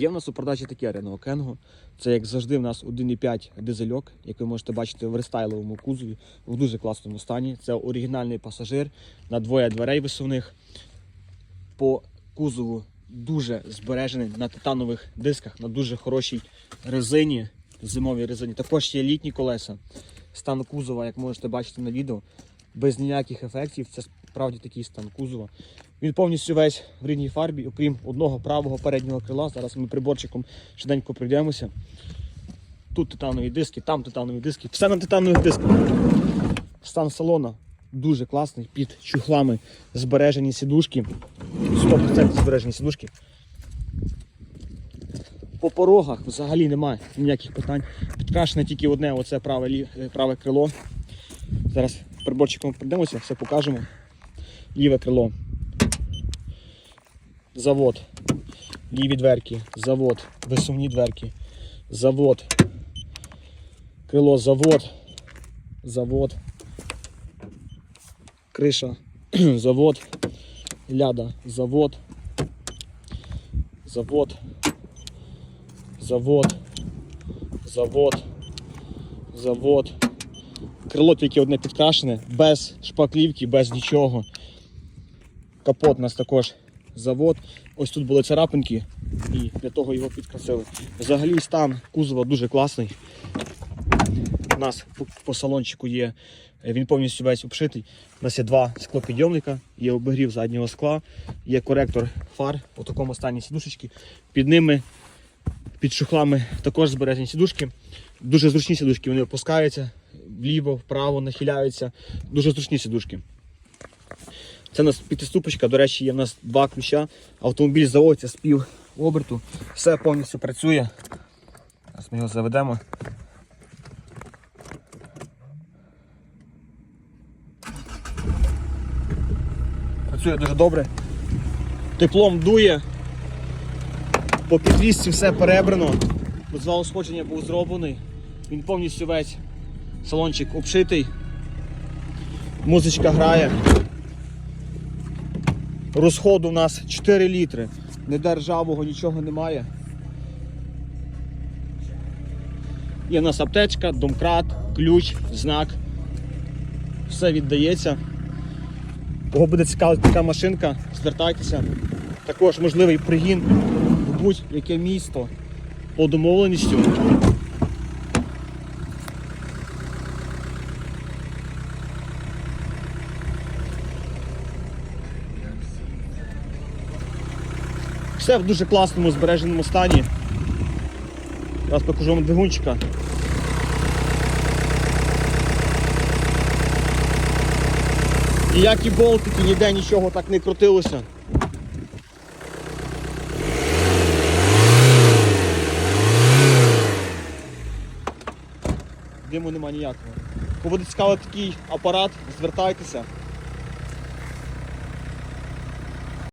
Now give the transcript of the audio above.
Є в нас у продажі таке Renault Kangoo. Це як завжди в нас 1,5 дизельок, як ви можете бачити в рестайловому кузові в дуже класному стані. Це оригінальний пасажир на двоє дверей висувних. По кузову дуже збережений на титанових дисках, на дуже хорошій резині, зимовій резині. Також є літні колеса. Стан кузова, як можете бачити на відео, без ніяких ефектів. Це справді такий стан кузова. Він повністю весь в рідній фарбі, окрім одного правого переднього крила. Зараз ми приборчиком швиденько пройдемося. Тут титанові диски, там титанові диски, все на титанових дисках. Стан салона дуже класний, під чухлами збережені сідушки. 100% збережені сідушки. По порогах взагалі немає ніяких питань. Підкрашене тільки одне, оце праве, е, праве крило. Зараз приборчиком прийдемося, все покажемо. Ліве крило. Завод. Ліві дверки, завод, висувні дверки, завод. Крило, завод, завод. Криша, завод. Ляда, завод. Завод. Завод. Завод. Завод. Крило тільки одне підкрашене, без шпаклівки, без нічого. Капот у нас також завод. Ось тут були царапинки і для того його підкрасили. Взагалі стан кузова дуже класний. У нас по, салончику є, е, він повністю весь обшитий. У нас є два склопідйомника, є обігрів заднього скла, є коректор фар у такому стані сідушечки. Під ними, під шухлами також збережені сідушки. Дуже зручні сідушки, вони опускаються вліво, вправо, нахиляються. Дуже зручні сідушки. Це у нас п'ятиступочка, до речі, є в нас два ключа. Автомобіль заводиться з пів оберту. Все повністю працює. Зараз ми його заведемо. Працює дуже добре. Теплом дує. По підвісці все перебрано. Розвал сходження був зроблений. Він повністю весь салончик обшитий. Музичка грає. Розходу у нас 4 літри. Ніде ржавого нічого немає. Є в нас аптечка, домкрат, ключ, знак. Все віддається. Кого буде цікавити така машинка, звертайтеся. Також можливий пригін в будь-яке місто по домовленістю. Все в дуже класному збереженому стані. Зараз покажу вам двигунчика. Ніякі болтики, ніде нічого так не крутилося. Диму нема ніякого. Кого буде цікавий такий апарат, звертайтеся.